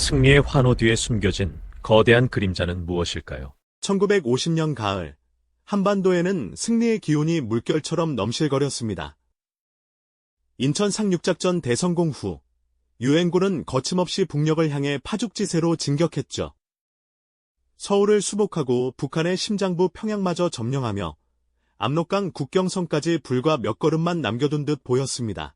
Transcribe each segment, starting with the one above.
승리의 환호 뒤에 숨겨진 거대한 그림자는 무엇일까요? 1950년 가을, 한반도에는 승리의 기운이 물결처럼 넘실거렸습니다. 인천 상륙작전 대성공 후, 유엔군은 거침없이 북녘을 향해 파죽지세로 진격했죠. 서울을 수복하고 북한의 심장부 평양마저 점령하며 압록강 국경선까지 불과 몇 걸음만 남겨둔 듯 보였습니다.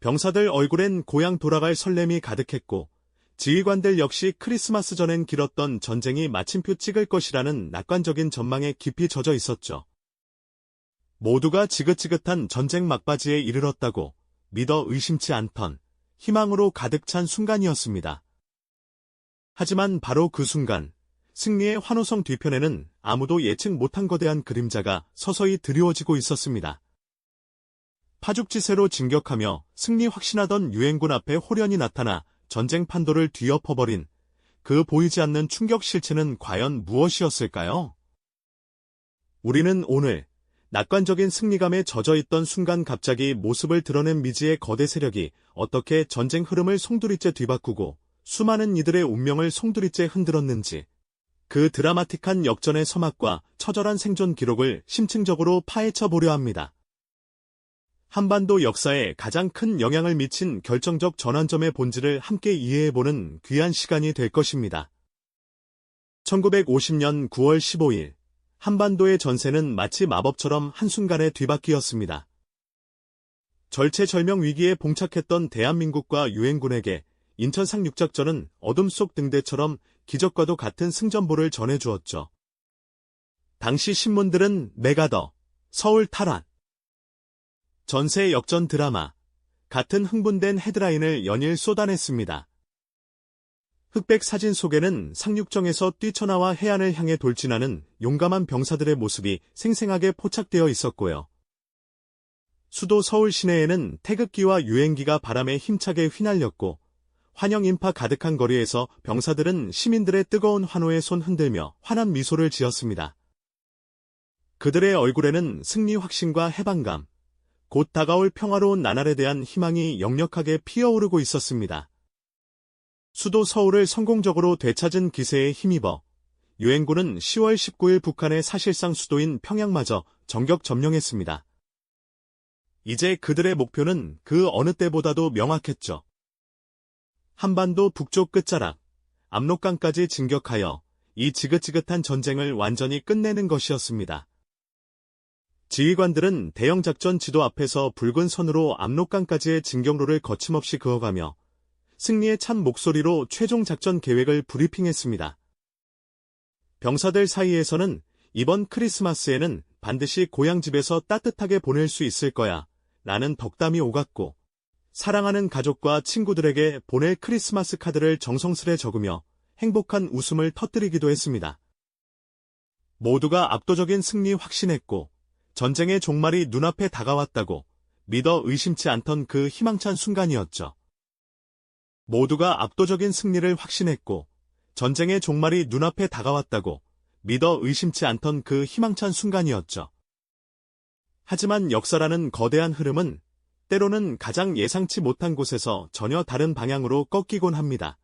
병사들 얼굴엔 고향 돌아갈 설렘이 가득했고 지휘관들 역시 크리스마스 전엔 길었던 전쟁이 마침표 찍을 것이라는 낙관적인 전망에 깊이 젖어 있었죠. 모두가 지긋지긋한 전쟁 막바지에 이르렀다고 믿어 의심치 않던 희망으로 가득 찬 순간이었습니다. 하지만 바로 그 순간 승리의 환호성 뒤편에는 아무도 예측 못한 거대한 그림자가 서서히 드리워지고 있었습니다. 파죽지세로 진격하며 승리 확신하던 유엔군 앞에 호련히 나타나 전쟁 판도를 뒤엎어버린 그 보이지 않는 충격 실체는 과연 무엇이었을까요? 우리는 오늘 낙관적인 승리감에 젖어 있던 순간 갑자기 모습을 드러낸 미지의 거대 세력이 어떻게 전쟁 흐름을 송두리째 뒤바꾸고 수많은 이들의 운명을 송두리째 흔들었는지 그 드라마틱한 역전의 서막과 처절한 생존 기록을 심층적으로 파헤쳐 보려 합니다. 한반도 역사에 가장 큰 영향을 미친 결정적 전환점의 본질을 함께 이해해보는 귀한 시간이 될 것입니다. 1950년 9월 15일, 한반도의 전세는 마치 마법처럼 한순간에 뒤바뀌었습니다. 절체절명 위기에 봉착했던 대한민국과 유엔군에게 인천 상륙작전은 어둠 속 등대처럼 기적과도 같은 승전보를 전해주었죠. 당시 신문들은 메가더, 서울 탈환, 전세 역전 드라마, 같은 흥분된 헤드라인을 연일 쏟아냈습니다. 흑백 사진 속에는 상륙정에서 뛰쳐나와 해안을 향해 돌진하는 용감한 병사들의 모습이 생생하게 포착되어 있었고요. 수도 서울 시내에는 태극기와 유행기가 바람에 힘차게 휘날렸고 환영 인파 가득한 거리에서 병사들은 시민들의 뜨거운 환호에 손 흔들며 환한 미소를 지었습니다. 그들의 얼굴에는 승리 확신과 해방감, 곧 다가올 평화로운 나날에 대한 희망이 역력하게 피어오르고 있었습니다. 수도 서울을 성공적으로 되찾은 기세에 힘입어 유엔군은 10월 19일 북한의 사실상 수도인 평양마저 전격 점령했습니다. 이제 그들의 목표는 그 어느 때보다도 명확했죠. 한반도 북쪽 끝자락, 압록강까지 진격하여 이 지긋지긋한 전쟁을 완전히 끝내는 것이었습니다. 지휘관들은 대형 작전 지도 앞에서 붉은 선으로 압록강까지의 진격로를 거침없이 그어가며 승리에 찬 목소리로 최종 작전 계획을 브리핑했습니다. 병사들 사이에서는 이번 크리스마스에는 반드시 고향 집에서 따뜻하게 보낼 수 있을 거야 라는 덕담이 오갔고 사랑하는 가족과 친구들에게 보낼 크리스마스 카드를 정성스레 적으며 행복한 웃음을 터뜨리기도 했습니다. 모두가 압도적인 승리 확신했고 전쟁의 종말이 눈앞에 다가왔다고 믿어 의심치 않던 그 희망찬 순간이었죠. 모두가 압도적인 승리를 확신했고 전쟁의 종말이 눈앞에 다가왔다고 믿어 의심치 않던 그 희망찬 순간이었죠. 하지만 역사라는 거대한 흐름은 때로는 가장 예상치 못한 곳에서 전혀 다른 방향으로 꺾이곤 합니다.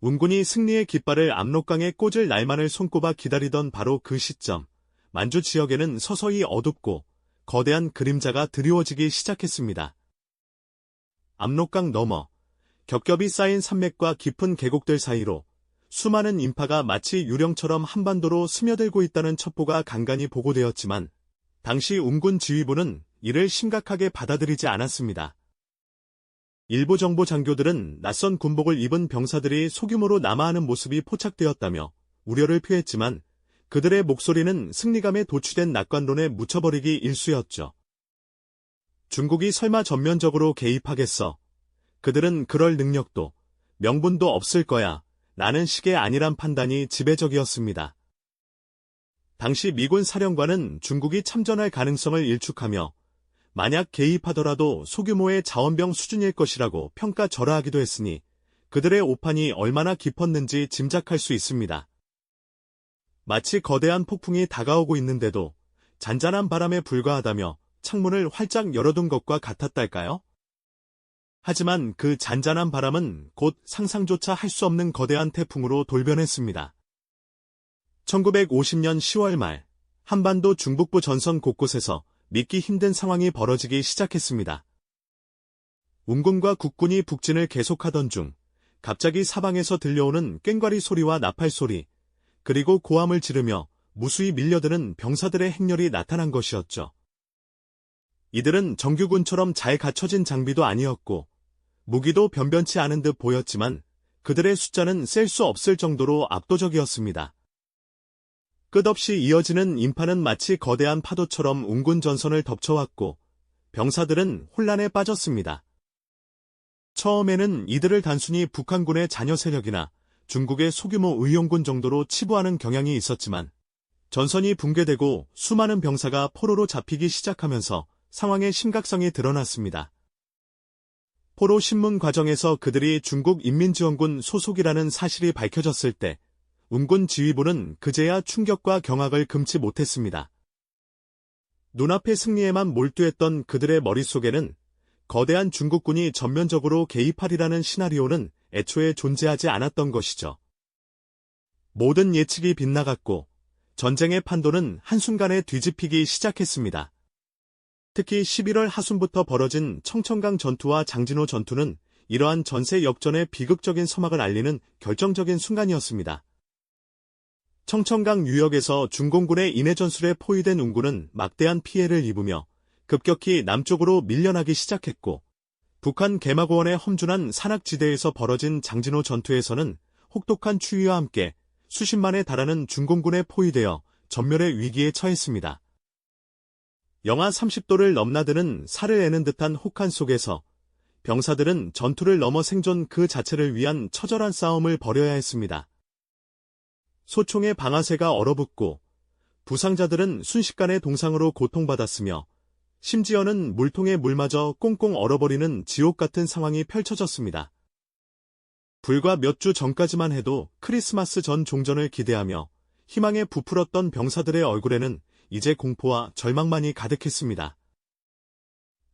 운군이 승리의 깃발을 압록강에 꽂을 날만을 손꼽아 기다리던 바로 그 시점, 만주 지역에는 서서히 어둡고 거대한 그림자가 드리워지기 시작했습니다. 압록강 너머, 겹겹이 쌓인 산맥과 깊은 계곡들 사이로 수많은 인파가 마치 유령처럼 한반도로 스며들고 있다는 첩보가 간간히 보고되었지만 당시 운군 지휘부는 이를 심각하게 받아들이지 않았습니다. 일부 정보 장교들은 낯선 군복을 입은 병사들이 소규모로 남하하는 모습이 포착되었다며 우려를 표했지만 그들의 목소리는 승리감에 도취된 낙관론에 묻혀버리기 일쑤였죠. 중국이 설마 전면적으로 개입하겠어. 그들은 그럴 능력도 명분도 없을 거야. 라는 식의 아니란 판단이 지배적이었습니다. 당시 미군 사령관은 중국이 참전할 가능성을 일축하며 만약 개입하더라도 소규모의 자원병 수준일 것이라고 평가절하하기도 했으니 그들의 오판이 얼마나 깊었는지 짐작할 수 있습니다. 마치 거대한 폭풍이 다가오고 있는데도 잔잔한 바람에 불과하다며 창문을 활짝 열어둔 것과 같았달까요? 하지만 그 잔잔한 바람은 곧 상상조차 할 수 없는 거대한 태풍으로 돌변했습니다. 1950년 10월 말, 한반도 중북부 전선 곳곳에서 믿기 힘든 상황이 벌어지기 시작했습니다. 운군과 국군이 북진을 계속하던 중, 갑자기 사방에서 들려오는 꽹과리 소리와 나팔 소리, 그리고 고함을 지르며 무수히 밀려드는 병사들의 행렬이 나타난 것이었죠. 이들은 정규군처럼 잘 갖춰진 장비도 아니었고, 무기도 변변치 않은 듯 보였지만, 그들의 숫자는 셀 수 없을 정도로 압도적이었습니다. 끝없이 이어지는 인파는 마치 거대한 파도처럼 운군 전선을 덮쳐왔고, 병사들은 혼란에 빠졌습니다. 처음에는 이들을 단순히 북한군의 자녀 세력이나 중국의 소규모 의용군 정도로 치부하는 경향이 있었지만, 전선이 붕괴되고 수많은 병사가 포로로 잡히기 시작하면서 상황의 심각성이 드러났습니다. 포로 신문 과정에서 그들이 중국 인민지원군 소속이라는 사실이 밝혀졌을 때 운군 지휘부는 그제야 충격과 경악을 금치 못했습니다. 눈앞의 승리에만 몰두했던 그들의 머릿속에는 거대한 중국군이 전면적으로 개입하리라는 시나리오는 애초에 존재하지 않았던 것이죠. 모든 예측이 빗나갔고 전쟁의 판도는 한순간에 뒤집히기 시작했습니다. 특히 11월 하순부터 벌어진 청천강 전투와 장진호 전투는 이러한 전세 역전의 비극적인 서막을 알리는 결정적인 순간이었습니다. 청천강 유역에서 중공군의 인해 전술에 포위된 운군은 막대한 피해를 입으며 급격히 남쪽으로 밀려나기 시작했고 북한 개마고원의 험준한 산악지대에서 벌어진 장진호 전투에서는 혹독한 추위와 함께 수십만에 달하는 중공군에 포위되어 전멸의 위기에 처했습니다. 영하 30도를 넘나드는 살을 애는 듯한 혹한 속에서 병사들은 전투를 넘어 생존 그 자체를 위한 처절한 싸움을 벌여야 했습니다. 소총의 방아쇠가 얼어붙고 부상자들은 순식간에 동상으로 고통받았으며 심지어는 물통에 물마저 꽁꽁 얼어버리는 지옥 같은 상황이 펼쳐졌습니다. 불과 몇 주 전까지만 해도 크리스마스 전 종전을 기대하며 희망에 부풀었던 병사들의 얼굴에는 이제 공포와 절망만이 가득했습니다.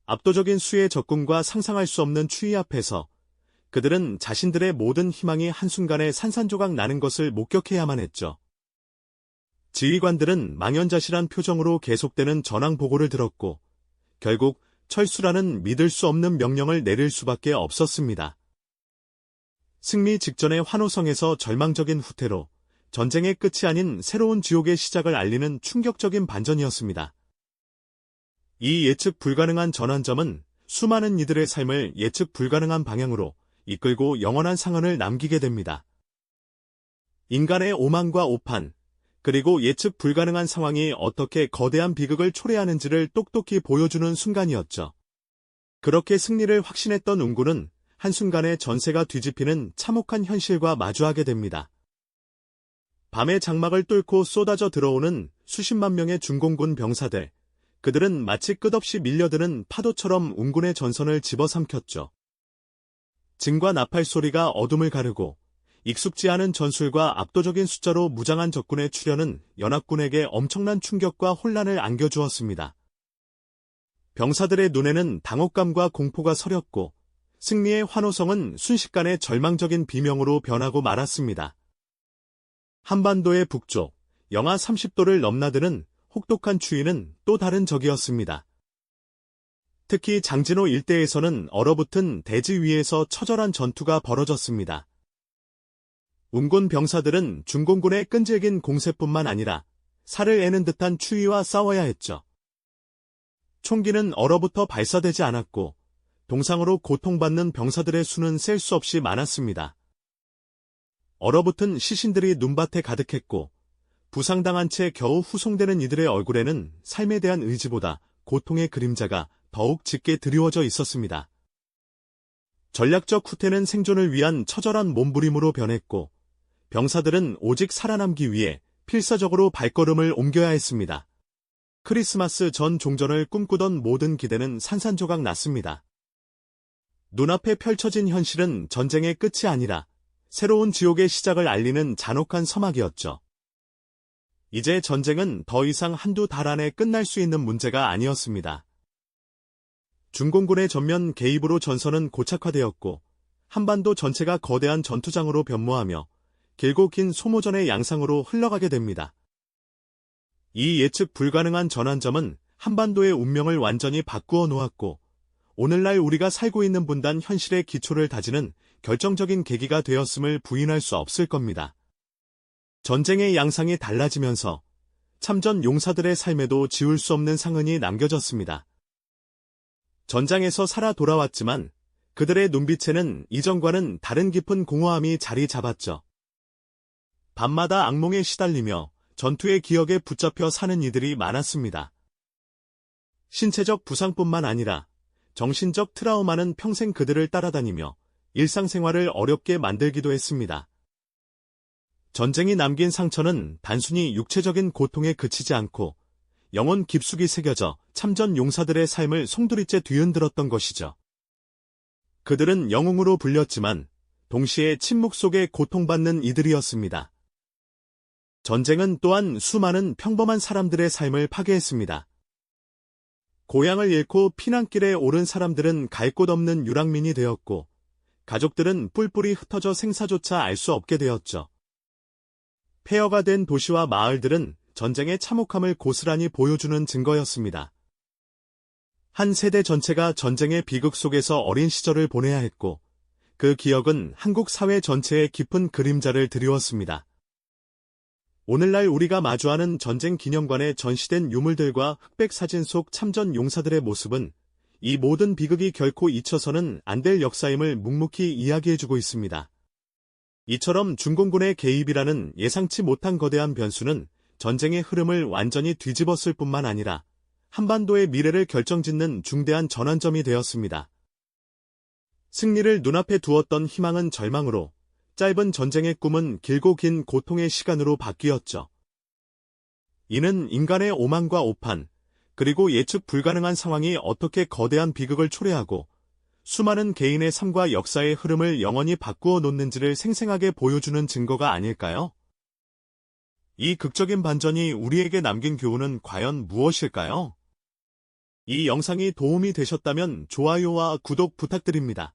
압도적인 수의 적군과 상상할 수 없는 추위 앞에서 그들은 자신들의 모든 희망이 한순간에 산산조각 나는 것을 목격해야만 했죠. 지휘관들은 망연자실한 표정으로 계속되는 전황 보고를 들었고, 결국 철수라는 믿을 수 없는 명령을 내릴 수밖에 없었습니다. 승리 직전의 환호성에서 절망적인 후퇴로 전쟁의 끝이 아닌 새로운 지옥의 시작을 알리는 충격적인 반전이었습니다. 이 예측 불가능한 전환점은 수많은 이들의 삶을 예측 불가능한 방향으로 이끌고 영원한 상흔을 남기게 됩니다. 인간의 오만과 오판, 그리고 예측 불가능한 상황이 어떻게 거대한 비극을 초래하는지를 똑똑히 보여주는 순간이었죠. 그렇게 승리를 확신했던 운군은 한순간에 전세가 뒤집히는 참혹한 현실과 마주하게 됩니다. 밤의 장막을 뚫고 쏟아져 들어오는 수십만 명의 중공군 병사들, 그들은 마치 끝없이 밀려드는 파도처럼 운군의 전선을 집어삼켰죠. 증과 나팔 소리가 어둠을 가르고 익숙지 않은 전술과 압도적인 숫자로 무장한 적군의 출현은 연합군에게 엄청난 충격과 혼란을 안겨주었습니다. 병사들의 눈에는 당혹감과 공포가 서렸고 승리의 환호성은 순식간에 절망적인 비명으로 변하고 말았습니다. 한반도의 북쪽, 영하 30도를 넘나드는 혹독한 추위는 또 다른 적이었습니다. 특히 장진호 일대에서는 얼어붙은 대지 위에서 처절한 전투가 벌어졌습니다. 운군 병사들은 중공군의 끈질긴 공세뿐만 아니라 살을 애는 듯한 추위와 싸워야 했죠. 총기는 얼어붙어 발사되지 않았고 동상으로 고통받는 병사들의 수는 셀 수 없이 많았습니다. 얼어붙은 시신들이 눈밭에 가득했고 부상당한 채 겨우 후송되는 이들의 얼굴에는 삶에 대한 의지보다 고통의 그림자가 더욱 짙게 드리워져 있었습니다. 전략적 후퇴는 생존을 위한 처절한 몸부림으로 변했고 병사들은 오직 살아남기 위해 필사적으로 발걸음을 옮겨야 했습니다. 크리스마스 전 종전을 꿈꾸던 모든 기대는 산산조각 났습니다. 눈앞에 펼쳐진 현실은 전쟁의 끝이 아니라 새로운 지옥의 시작을 알리는 잔혹한 서막이었죠. 이제 전쟁은 더 이상 한두 달 안에 끝날 수 있는 문제가 아니었습니다. 중공군의 전면 개입으로 전선은 고착화되었고 한반도 전체가 거대한 전투장으로 변모하며 길고 긴 소모전의 양상으로 흘러가게 됩니다. 이 예측 불가능한 전환점은 한반도의 운명을 완전히 바꾸어 놓았고 오늘날 우리가 살고 있는 분단 현실의 기초를 다지는 결정적인 계기가 되었음을 부인할 수 없을 겁니다. 전쟁의 양상이 달라지면서 참전 용사들의 삶에도 지울 수 없는 상흔이 남겨졌습니다. 전장에서 살아 돌아왔지만 그들의 눈빛에는 이전과는 다른 깊은 공허함이 자리 잡았죠. 밤마다 악몽에 시달리며 전투의 기억에 붙잡혀 사는 이들이 많았습니다. 신체적 부상뿐만 아니라 정신적 트라우마는 평생 그들을 따라다니며 일상생활을 어렵게 만들기도 했습니다. 전쟁이 남긴 상처는 단순히 육체적인 고통에 그치지 않고 영혼 깊숙이 새겨져 참전 용사들의 삶을 송두리째 뒤흔들었던 것이죠. 그들은 영웅으로 불렸지만 동시에 침묵 속에 고통받는 이들이었습니다. 전쟁은 또한 수많은 평범한 사람들의 삶을 파괴했습니다. 고향을 잃고 피난길에 오른 사람들은 갈 곳 없는 유랑민이 되었고, 가족들은 뿔뿔이 흩어져 생사조차 알 수 없게 되었죠. 폐허가 된 도시와 마을들은 전쟁의 참혹함을 고스란히 보여주는 증거였습니다. 한 세대 전체가 전쟁의 비극 속에서 어린 시절을 보내야 했고, 그 기억은 한국 사회 전체에 깊은 그림자를 드리웠습니다. 오늘날 우리가 마주하는 전쟁 기념관에 전시된 유물들과 흑백 사진 속 참전 용사들의 모습은 이 모든 비극이 결코 잊혀서는 안 될 역사임을 묵묵히 이야기해주고 있습니다. 이처럼 중공군의 개입이라는 예상치 못한 거대한 변수는 전쟁의 흐름을 완전히 뒤집었을 뿐만 아니라 한반도의 미래를 결정짓는 중대한 전환점이 되었습니다. 승리를 눈앞에 두었던 희망은 절망으로 짧은 전쟁의 꿈은 길고 긴 고통의 시간으로 바뀌었죠. 이는 인간의 오만과 오판, 그리고 예측 불가능한 상황이 어떻게 거대한 비극을 초래하고 수많은 개인의 삶과 역사의 흐름을 영원히 바꾸어 놓는지를 생생하게 보여주는 증거가 아닐까요? 이 극적인 반전이 우리에게 남긴 교훈은 과연 무엇일까요? 이 영상이 도움이 되셨다면 좋아요와 구독 부탁드립니다.